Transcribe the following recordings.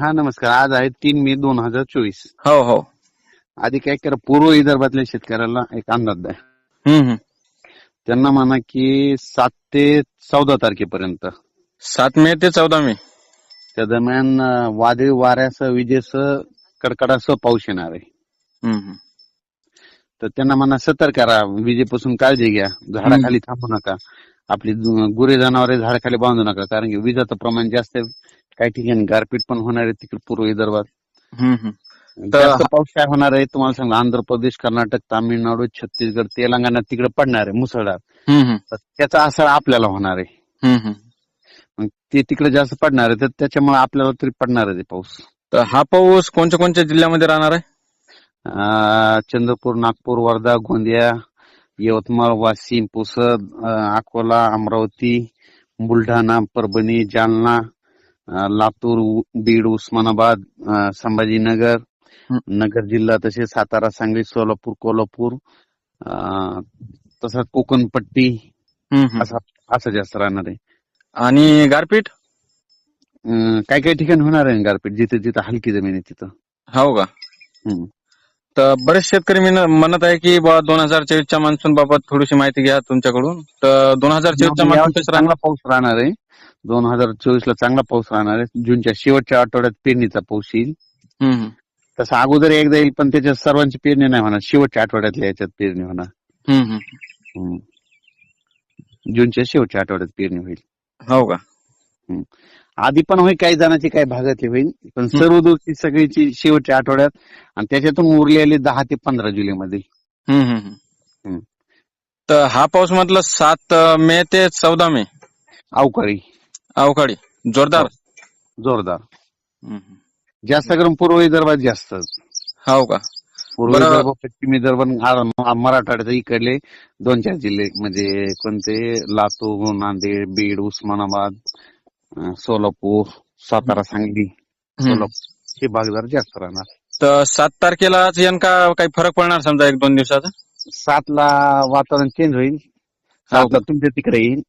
हा नमस्कार. आज आहे तीन मे दोन हजार चोवीस. हो हो. आधी काय करा पूर्व विदर्भातल्या शेतकऱ्याला एक अंदाज द्या. हम्म हम्म. त्यांना म्हणा की सात ते चौदा तारखेपर्यंत. सात मे ते चौदा मे. त्या दरम्यान अं, वादळी वाऱ्यासह विजेसह कडकडासह पाऊस येणार आहे. हम्म हम्म. तर त्यांना म्हणा सतर्क करा विजेपासून काळजी घ्या. झाडाखाली थांबू नका. आपली गुरे जनावरे झाडाखाली बांधू नका. कारण की विजाचं प्रमाण जास्त आहे. काही ठिकाणी गारपीट पण होणार आहे तिकडे पूर्व विदर्भात. जास्त पाऊस काय होणार आहे? तुम्हाला सांगा आंध्र प्रदेश कर्नाटक तामिळनाडू छत्तीसगड तेलंगणा तिकडे पडणार आहे मुसळधार. त्याचा असर आपल्याला होणार आहे. मग ते तिकडे जास्त पडणार आहे तर त्याच्यामुळे आपल्याला तरी पडणार आहे ते पाऊस. तर हा पाऊस कोणत्या कोणत्या जिल्ह्यामध्ये राहणार आहे? चंद्रपूर नागपूर वर्धा गोंदिया यवतमाळ वाशिम पुसद अकोला अमरावती बुलढाणा परभणी जालना लातूर बीड उस्मानाबाद संभाजीनगर. नगर जिल्हा तसेच सातारा सांगली सोलापूर कोल्हापूर तसंच कोकणपट्टी. असं असं जास्त राहणार आहे आणि गारपीट काही काही ठिकाणी होणार आहे गारपीट जिथे जिथे हलकी जमीन आहे तिथं हो का. तर बरेच शेतकरी मिन- म्हणत आहे की बा दोन हजार चोवीसच्या मान्सून बाबत थोडीशी माहिती घ्या तुमच्याकडून. तर दोन हजार चोवीसच्या मान्सून यावर्षी चांगला पाऊस राहणार आहे. दोन हजार चोवीस ला चांगला पाऊस राहणार आहे. जूनच्या शेवटच्या आठवड्यात पेरणीचा पाऊस येईल. हम्म. तसं अगोदर एकदा येईल पण त्याच्यात सर्वांची पेरणी नाही होणार. शेवटच्या आठवड्यातल्या याच्यात पेरणी होणार. हम्म हम्म. हम्म. जूनच्या शेवटच्या आठवड्यात पेरणी होईल. हो का? आधी पण होईल काही जणांची काही भागातली होईल पण सर्व दोषी सगळीची शेवटच्या आठवड्यात आणि त्याच्यातून उरलेली दहा ते पंधरा हम्म. हम्म. तर हा पाऊस म्हटलं सात मे ते चौदा मे. अवकाळी. अवकाळी. जोरदार? जोरदार. हम्म हम्म. जास्त करून पूर्व विदर्भात जास्त. हो का? पूर्व. विदर्भ पश्चिम विदर्भ मराठवाड्याचे इकडले दोन चार जिल्हे म्हणजे कोणते? लातूर नांदेड बीड उस्मानाबाद सोलापूर सातारा सांगली. सोलापूर हे भाग जरा जास्त राहणार. तर सात तारखेला काही फरक पडणार समजा एक दोन दिवसाचा? सातला वातावरण चेंज होईल. सातला तुमच्या तिकडे येईल.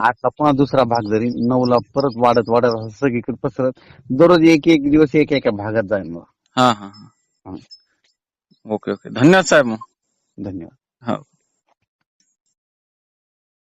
आठला पुन्हा दुसरा भाग धरील नऊला परत वाढत वाढत सगळीकडे पसरत दररोज एक एक दिवस एक एका भागात जाईल मग. हा हा हा. हं. Okay okay. धन्यवाद साहेब मग. धन्यवाद. हो.